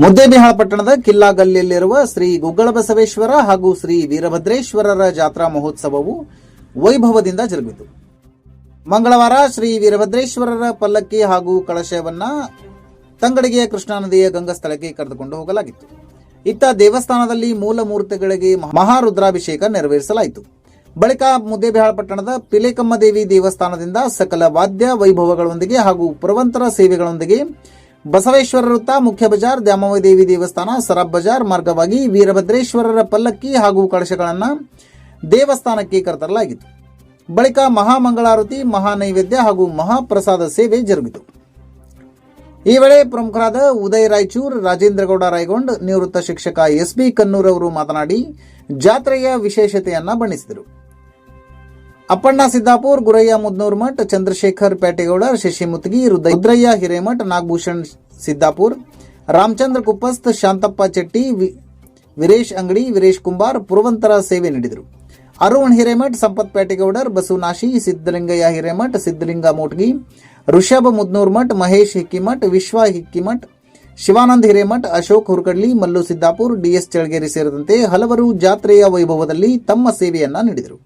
ಮುದ್ದೇಬಿಹಾಳ ಪಟ್ಟಣದ ಕಿಲ್ಲಾ ಗಲ್ಲಿಯಲ್ಲಿರುವ ಶ್ರೀ ಗುಗ್ಗಳ ಬಸವೇಶ್ವರ ಹಾಗೂ ಶ್ರೀ ವೀರಭದ್ರೇಶ್ವರರ ಜಾತ್ರಾ ಮಹೋತ್ಸವವು ವೈಭವದಿಂದ ಜರುಗಿತು. ಮಂಗಳವಾರ ಶ್ರೀ ವೀರಭದ್ರೇಶ್ವರರ ಪಲ್ಲಕ್ಕಿ ಹಾಗೂ ಕಳಶವನ್ನ ತಂಗಡಿಗೆಯ ಕೃಷ್ಣಾ ನದಿಯ ಗಂಗಸ್ಥಳಕ್ಕೆ ಕರೆದುಕೊಂಡು ಹೋಗಲಾಗಿತ್ತು. ಇತ್ತ ದೇವಸ್ಥಾನದಲ್ಲಿ ಮೂಲ ಮೂರ್ತಿಗಳಿಗೆ ಮಹಾರುದ್ರಾಭಿಷೇಕ ನೆರವೇರಿಸಲಾಯಿತು. ಬಳಿಕ ಮುದ್ದೇಬಿಹಾಳ ಪಟ್ಟಣದ ಪಿಲೇಕಮ್ಮ ದೇವಿ ದೇವಸ್ಥಾನದಿಂದ ಸಕಲ ವಾದ್ಯ ವೈಭವಗಳೊಂದಿಗೆ ಹಾಗೂ ಪುರವಂತರ ಸೇವೆಗಳೊಂದಿಗೆ ಬಸವೇಶ್ವರ ವೃತ್ತ, ಮುಖ್ಯ ಬಜಾರ್ ದ್ಯಾಮವ ದೇವಿ ದೇವಸ್ಥಾನ, ಸರಬ್ ಬಜಾರ್, ಮಾರ್ಗವಾಗಿ ವೀರಭದ್ರೇಶ್ವರರ ಪಲ್ಲಕ್ಕಿ ಹಾಗೂ ಕಳಶಗಳನ್ನು ದೇವಸ್ಥಾನಕ್ಕೆ ಕರೆತರಲಾಗಿತ್ತು. ಬಳಿಕ ಮಹಾಮಂಗಳಾರತಿ, ಮಹಾನೈವೇದ್ಯ ಹಾಗೂ ಮಹಾಪ್ರಸಾದ ಸೇವೆ ಜರುಗಿತು. ಈ ವೇಳೆ ಪ್ರಮುಖರಾದ ಉದಯ್ ರಾಯಚೂರ್ ರಾಜೇಂದ್ರಗೌಡ ರಾಯಗೊಂಡ್, ನಿವೃತ್ತ ಶಿಕ್ಷಕ ಎಸ್ ಬಿ ಕನ್ನೂರ್ ಅವರು ಮಾತನಾಡಿ, ಜಾತ್ರೆಯ ವಿಶೇಷತೆಯನ್ನ ಬಣ್ಣಿಸಿದರು. ಅಪ್ಪಣ್ಣ ಸಿದ್ದಾಪುರ್, ಗುರಯ್ಯ ಮುದ್ನೂರ್ ಮಠ್, ಚಂದ್ರಶೇಖರ್ ಪೇಟೆಗೌಡ ಶಶಿಮುತ್ಗಿ ರುದ್ರ- ರುದ್ರಯ್ಯ ಹಿರೇಮಠ್, ನಾಗಭೂಷಣ್ ಸಿದ್ದಾಪುರ್ ರಾಮಚಂದ್ರ ಕುಪ್ಪಸ್ತ್ ಶಾಂತಪ್ಪ ಚೆಟ್ಟಿ ವೀರೇಶ್ ಅಂಗಡಿ, ವೀರೇಶ್ ಕುಂಬಾರ್ ಪುರವಂತರ ಸೇವೆ ನೀಡಿದರು. ಅರುಣ್ ಹಿರೇಮಠ್, ಸಂಪತ್ ಪೇಟೆಗೌಡರ್ ಬಸುನಾಶಿ ಸಿದ್ದಲಿಂಗಯ್ಯ ಹಿರೇಮಠ್ ಸಿದ್ದಲಿಂಗ ಮೋಟ್ಗಿ, ಋಷಭ ಮುದ್ನೂರ್ ಮಠ್, ಮಹೇಶ್ ಹಿಕ್ಕಿಮಠ್ ವಿಶ್ವ ಹಿಕ್ಕಿಮಠ್ ಶಿವಾನಂದ್ ಹಿರೇಮಠ್, ಅಶೋಕ್ ಹುರ್ಕಡ್ಲಿ ಮಲ್ಲು ಸಿದ್ದಾಪುರ್ ಡಿಎಸ್ ಚಳಗೇರಿ ಸೇರಿದಂತೆ ಹಲವರು ಜಾತ್ರೆಯ ವೈಭವದಲ್ಲಿ ತಮ್ಮ ಸೇವೆಯನ್ನ ನೀಡಿದರು.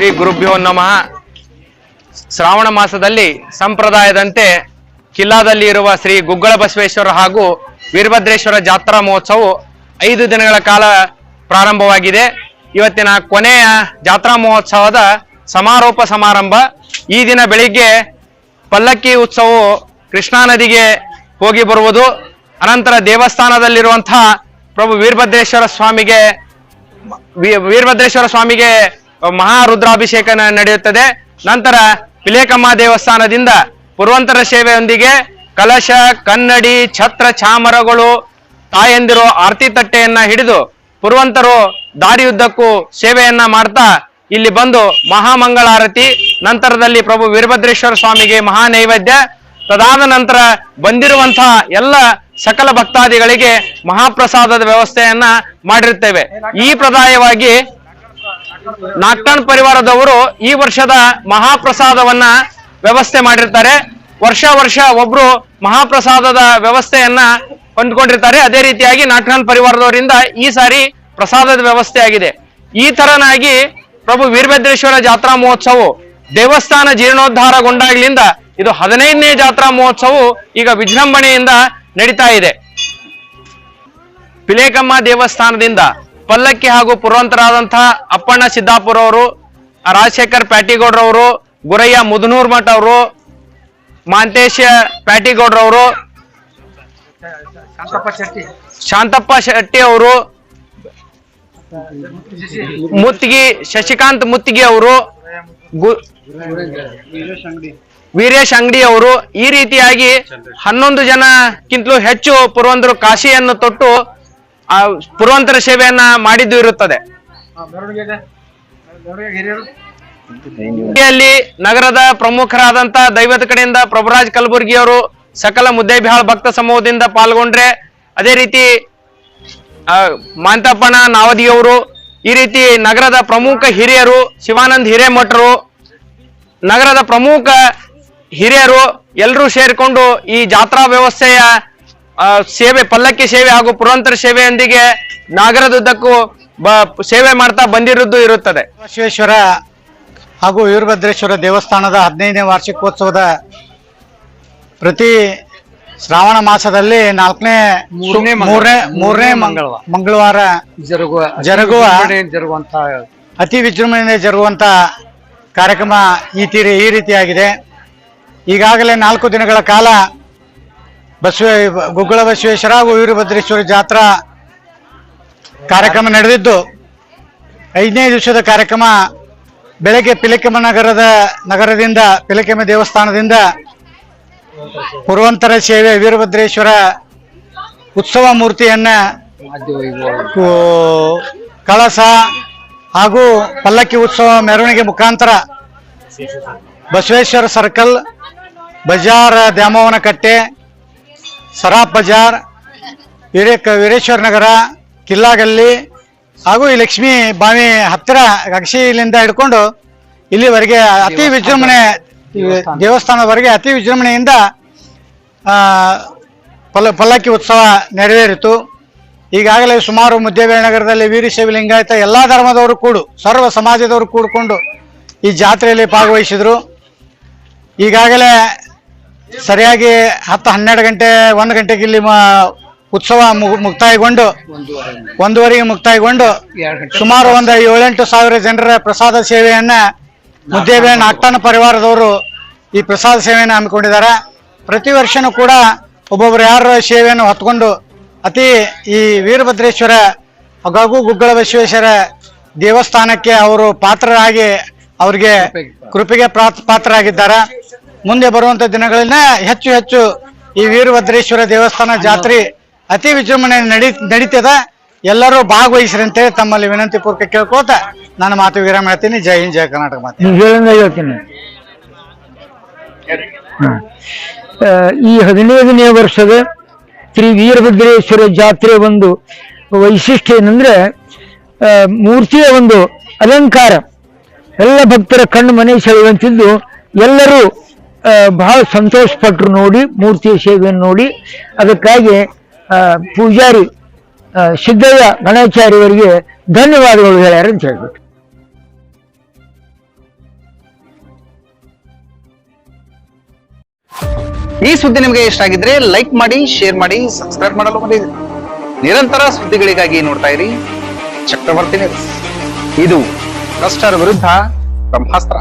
ಶ್ರೀ ಗುರುಭ್ಯೋ ನಮಃ. ಶ್ರಾವಣ ಮಾಸದಲ್ಲಿ ಸಂಪ್ರದಾಯದಂತೆ ಕಿಲ್ಲಾದಲ್ಲಿ ಇರುವ ಶ್ರೀ ಗುಗ್ಗಳ ಬಸವೇಶ್ವರ ಹಾಗೂ ವೀರಭದ್ರೇಶ್ವರ ಜಾತ್ರಾ ಮಹೋತ್ಸವವು ಐದು ದಿನಗಳ ಕಾಲ ಪ್ರಾರಂಭವಾಗಿದೆ. ಇವತ್ತಿನ ಕೊನೆಯ ಜಾತ್ರಾ ಮಹೋತ್ಸವದ ಸಮಾರೋಪ ಸಮಾರಂಭ. ಈ ದಿನ ಬೆಳಿಗ್ಗೆ ಪಲ್ಲಕ್ಕಿ ಉತ್ಸವವು ಕೃಷ್ಣಾ ನದಿಗೆ ಹೋಗಿ ಬರುವುದು. ಅನಂತರ ದೇವಸ್ಥಾನದಲ್ಲಿರುವಂತಹ ಪ್ರಭು ವೀರಭದ್ರೇಶ್ವರ ಸ್ವಾಮಿಗೆ ವೀರಭದ್ರೇಶ್ವರ ಸ್ವಾಮಿಗೆ ಮಹಾರುದ್ರಾಭಿಷೇಕ ನಡೆಯುತ್ತದೆ. ನಂತರ ಪಿಲೇಕಮ್ಮ ದೇವಸ್ಥಾನದಿಂದ ಪುರವಂತರ ಸೇವೆಯೊಂದಿಗೆ ಕಲಶ, ಕನ್ನಡಿ, ಛತ್ರ, ಚಾಮರಗಳು ತಾಯಂದಿರು ಆರತಿ ತಟ್ಟೆಯನ್ನ ಹಿಡಿದು ಪುರವಂತರು ದಾರಿಯುದ್ದಕ್ಕೂ ಸೇವೆಯನ್ನ ಮಾಡ್ತಾ ಇಲ್ಲಿ ಬಂದು ಮಹಾಮಂಗಳಾರತಿ, ನಂತರದಲ್ಲಿ ಪ್ರಭು ವೀರಭದ್ರೇಶ್ವರ ಸ್ವಾಮಿಗೆ ಮಹಾ ನೈವೇದ್ಯ ತದಾದ ನಂತರ ಬಂದಿರುವಂತಹ ಎಲ್ಲ ಸಕಲ ಭಕ್ತಾದಿಗಳಿಗೆ ಮಹಾಪ್ರಸಾದದ ವ್ಯವಸ್ಥೆಯನ್ನ ಮಾಡಿರುತ್ತೇವೆ ಈ ಪ್ರದಾಯವಾಗಿ ನಾಗ್ಟಾಣ್ ಪರಿವಾರದವರು ಈ ವರ್ಷದ ಮಹಾಪ್ರಸಾದವನ್ನ ವ್ಯವಸ್ಥೆ ಮಾಡಿರ್ತಾರೆ. ವರ್ಷ ವರ್ಷ ಒಬ್ರು ಮಹಾಪ್ರಸಾದದ ವ್ಯವಸ್ಥೆಯನ್ನ ಕೊಂಡ್ಕೊಂಡಿರ್ತಾರೆ ಅದೇ ರೀತಿಯಾಗಿ ನಾಗ್ಟಾಣ್ ಪರಿವಾರದವರಿಂದ ಈ ಸಾರಿ ಪ್ರಸಾದದ ವ್ಯವಸ್ಥೆ ಆಗಿದೆ. ಈ ತರನಾಗಿ ಪ್ರಭು ವೀರಭದ್ರೇಶ್ವರ ಜಾತ್ರಾ ಮಹೋತ್ಸವ ದೇವಸ್ಥಾನ ಜೀರ್ಣೋದ್ಧಾರಗೊಂಡಾಗ್ಲಿಂದ ಇದು ಹದಿನೈದನೇ ಜಾತ್ರಾ ಮಹೋತ್ಸವ ಈಗ ವಿಜೃಂಭಣೆಯಿಂದ ನಡೀತಾ ಇದೆ. ಪಿಲೇಕಮ್ಮ ದೇವಸ್ಥಾನದಿಂದ ಪಲ್ಲಕ್ಕಿ ಹಾಗೂ ಪುರವಂತರಾದಂತಹ ಅಪ್ಪಣ್ಣ ಸಿದ್ದಾಪುರ ಅವರು, ರಾಜಶೇಖರ್ ಪ್ಯಾಟಿಗೌಡ್ರವರು ಗುರಯ್ಯ ಮುದನೂರ್ ಮಠ ಅವರು, ಮಾಂತೇಶ ಪ್ಯಾಟಿಗೌಡ್ರವರು ಶಾಂತಪ್ಪ ಶೆಟ್ಟಿ ಅವರು, ಮುತ್ತಿಗಿ ಶಶಿಕಾಂತ್ ಮುತ್ತಿಗೆ ಅವರು ವೀರೇಶ್ ಅಂಗಡಿ ಅವರು, ಈ ರೀತಿಯಾಗಿ ಹನ್ನೊಂದು ಜನಕ್ಕಿಂತಲೂ ಹೆಚ್ಚು ಪುರವಂತರು ಕಾಶಿಯನ್ನು ತೊಟ್ಟು ಆ ಪುರವಂತರ ಸೇವೆಯನ್ನ ಮಾಡಿದ್ದು ಇರುತ್ತದೆ. ಅಲ್ಲಿ ನಗರದ ಪ್ರಮುಖರಾದಂತ ದೈವದ ಕಡೆಯಿಂದ ಪ್ರಭುರಾಜ್ ಕಲಬುರ್ಗಿ ಅವರು ಸಕಲ ಮುದ್ದೇಬಿಹಾಳ್ ಭಕ್ತ ಸಮೂಹದಿಂದ ಪಾಲ್ಗೊಂಡ್ರೆ ಅದೇ ರೀತಿ ಮಾಂತಪ್ಪನ ನಾವದಿಯವರು ಈ ರೀತಿ ನಗರದ ಪ್ರಮುಖ ಹಿರಿಯರು ಶಿವಾನಂದ್ ಹಿರೇಮಠರು ನಗರದ ಪ್ರಮುಖ ಹಿರಿಯರು ಎಲ್ಲರೂ ಸೇರಿಕೊಂಡು ಈ ಜಾತ್ರಾ ವ್ಯವಸ್ಥೆಯ ಸೇವೆ ಪಲ್ಲಕ್ಕಿ ಸೇವೆ ಹಾಗೂ ಪುರಂತರ ಸೇವೆಯೊಂದಿಗೆ ನಾಗರದುದ್ದಕ್ಕೂ ಸೇವೆ ಮಾಡ್ತಾ ಬಂದಿರುವುದು ಇರುತ್ತದೆ. ಬಸವೇಶ್ವರ ಹಾಗೂ ವೀರಭದ್ರೇಶ್ವರ ದೇವಸ್ಥಾನದ ಹದಿನೈದನೇ ವಾರ್ಷಿಕೋತ್ಸವದ ಪ್ರತಿ ಶ್ರಾವಣ ಮಾಸದಲ್ಲಿ ನಾಲ್ಕನೇ ಮೂರನೇ ಮೂರನೇ ಮೂರನೇ ಮಂಗಳವಾರ. ಮಂಗಳವಾರ ಜರುಗುವ ಜರುಗುವ ಜರುಗುವಂತ ಅತಿ ವಿಜೃಂಭಣೆಯಿಂದ ಜರುಗುವಂತ ಕಾರ್ಯಕ್ರಮ ಈ ತೀರಿ ಈ ರೀತಿಯಾಗಿದೆ. ಈಗಾಗಲೇ ನಾಲ್ಕು ದಿನಗಳ ಕಾಲ ಬಸವ, ಗುಗ್ಗಳ ಬಸವೇಶ್ವರ ಹಾಗೂ ವೀರಭದ್ರೇಶ್ವರ ಜಾತ್ರಾ ಕಾರ್ಯಕ್ರಮ ನಡೆದಿದ್ದು, ಐದನೇ ದಿವಸದ ಕಾರ್ಯಕ್ರಮ ಬೆಳಗ್ಗೆ ಪಿಲಕೆಮ್ಮ ನಗರದ, ನಗರದಿಂದ ಪಿಲಕೆಮ್ಮ ದೇವಸ್ಥಾನದಿಂದ ಪುರವಂತರ ಸೇವೆ ವೀರಭದ್ರೇಶ್ವರ ಉತ್ಸವ ಮೂರ್ತಿಯನ್ನ ಕಳಸ ಹಾಗೂ ಪಲ್ಲಕ್ಕಿ ಉತ್ಸವ ಮೆರವಣಿಗೆ ಮುಖಾಂತರ ಬಸವೇಶ್ವರ ಸರ್ಕಲ್ ಬಜಾರ್ ದ್ಯಾಮವನ ಕಟ್ಟೆ ಸರಾಫ್ ಬಜಾರ್ ವೀರೇ ವೀರೇಶ್ವರ ನಗರ ಕಿಲ್ಲಾಗಲ್ಲಿ ಹಾಗೂ ಈ ಲಕ್ಷ್ಮೀ ಬಾವಿ ಹತ್ತಿರ ಅಗಶಿಲಿಂದ ಹಿಡ್ಕೊಂಡು ಇಲ್ಲಿವರೆಗೆ ಅತಿ ವಿಜೃಂಭಣೆ ದೇವಸ್ಥಾನದವರೆಗೆ ಅತಿ ವಿಜೃಂಭಣೆಯಿಂದ ಪಲ್ಲ ಪಲ್ಲಕ್ಕಿ ಉತ್ಸವ ನೆರವೇರಿತು. ಈಗಾಗಲೇ ಸುಮಾರು ಮುದ್ದೇಬೇನಗರದಲ್ಲಿ ವೀರಶೈವ ಲಿಂಗಾಯತ ಎಲ್ಲ ಧರ್ಮದವರು ಕೂಡು ಸರ್ವ ಸಮಾಜದವರು ಕೂಡಿಕೊಂಡು ಈ ಜಾತ್ರೆಯಲ್ಲಿ ಭಾಗವಹಿಸಿದರು. ಈಗಾಗಲೇ ಸರಿಯಾಗಿ ಹತ್ತು ಹನ್ನೆರಡು ಗಂಟೆ ಒಂದು ಗಂಟೆಗೆ ಇಲ್ಲಿ ಉತ್ಸವ ಮುಕ್ತಾಯಗೊಂಡು ಒಂದೂವರೆಗೆ ಮುಕ್ತಾಯಗೊಂಡು ಸುಮಾರು ಒಂದು ಏಳೆಂಟು ಸಾವಿರ ಜನರ ಪ್ರಸಾದ ಸೇವೆಯನ್ನ ಮುದ್ದೇಬೇನ ನಾಗ್ತಾನ ಪರಿವಾರದವರು ಈ ಪ್ರಸಾದ ಸೇವೆಯನ್ನು ಹಮ್ಮಿಕೊಂಡಿದ್ದಾರೆ. ಪ್ರತಿ ವರ್ಷನೂ ಕೂಡ ಒಬ್ಬೊಬ್ಬರು ಯಾರ ಸೇವೆಯನ್ನು ಹೊತ್ಕೊಂಡು ಅತಿ ಈ ವೀರಭದ್ರೇಶ್ವರ ಹಾಗೂ ಗುಗ್ಗಳ ಬಸವೇಶ್ವರ ದೇವಸ್ಥಾನಕ್ಕೆ ಅವರು ಪಾತ್ರರಾಗಿ ಅವರಿಗೆ ಕೃಪೆಗೆ ಪಾತ್ರರಾಗಿದ್ದಾರೆ. ಮುಂದೆ ಬರುವಂತ ದಿನಗಳನ್ನ ಹೆಚ್ಚು ಹೆಚ್ಚು ಈ ವೀರಭದ್ರೇಶ್ವರ ದೇವಸ್ಥಾನ ಜಾತ್ರೆ ಅತಿ ವಿಜೃಂಭಣೆ ನಡಿ ನಡೀತದ. ಎಲ್ಲರೂ ಭಾಗವಹಿಸ್ರಿ ಅಂತೇಳಿ ತಮ್ಮಲ್ಲಿ ವಿನಂತಿ ಪೂರ್ವಕ ಕೇಳ್ಕೋತ ನಾನು ಮಾತು ವಿರಾಮ ಹೇಳ್ತೀನಿ. ಜೈ ಹಿಂದ್ ಜಯ ಕರ್ನಾಟಕ ಮಾತು. ಹೇಳ್ತೀನಿ. ಈ ಹದಿನೈದನೇ ವರ್ಷದ ಶ್ರೀ ವೀರಭದ್ರೇಶ್ವರ ಜಾತ್ರೆ ಒಂದು ವೈಶಿಷ್ಟ್ಯ ಏನಂದ್ರೆ ಮೂರ್ತಿಯ ಒಂದು ಅಲಂಕಾರ. ಎಲ್ಲ ಭಕ್ತರ ಕಣ್ಣು ಮನೆ ಸೆಳೆಯುವಂತಿದ್ದು ಎಲ್ಲರೂ ಬಹಳ ಸಂತೋಷ ಪಟ್ಟರು ನೋಡಿ, ಮೂರ್ತಿಯ ಸೇವೆಯನ್ನು ನೋಡಿ. ಅದಕ್ಕಾಗಿ ಪೂಜಾರಿ ಸಿದ್ದಯ್ಯ ಗಣಾಚಾರ್ಯವರಿಗೆ ಧನ್ಯವಾದಗಳು ಹೇಳ್ಯಾರ ಅಂತ ಹೇಳ್ಬೇಕು. ಈ ಸುದ್ದಿ ನಿಮಗೆ ಇಷ್ಟ ಆಗಿದ್ರೆ ಲೈಕ್ ಮಾಡಿ ಶೇರ್ ಮಾಡಿ ಸಬ್ಸ್ಕ್ರೈಬ್ ಮಾಡಲು ಮರೆಯದಿರಿ ನಿರಂತರ ಸುದ್ದಿಗಳಿಗಾಗಿ ನೋಡ್ತಾ ಇರಿ. ಚಕ್ರವರ್ತಿ ಇದು ಭ್ರಷ್ಟರ ವಿರುದ್ಧ ಬ್ರಹ್ಮಾಸ್ತ್ರ.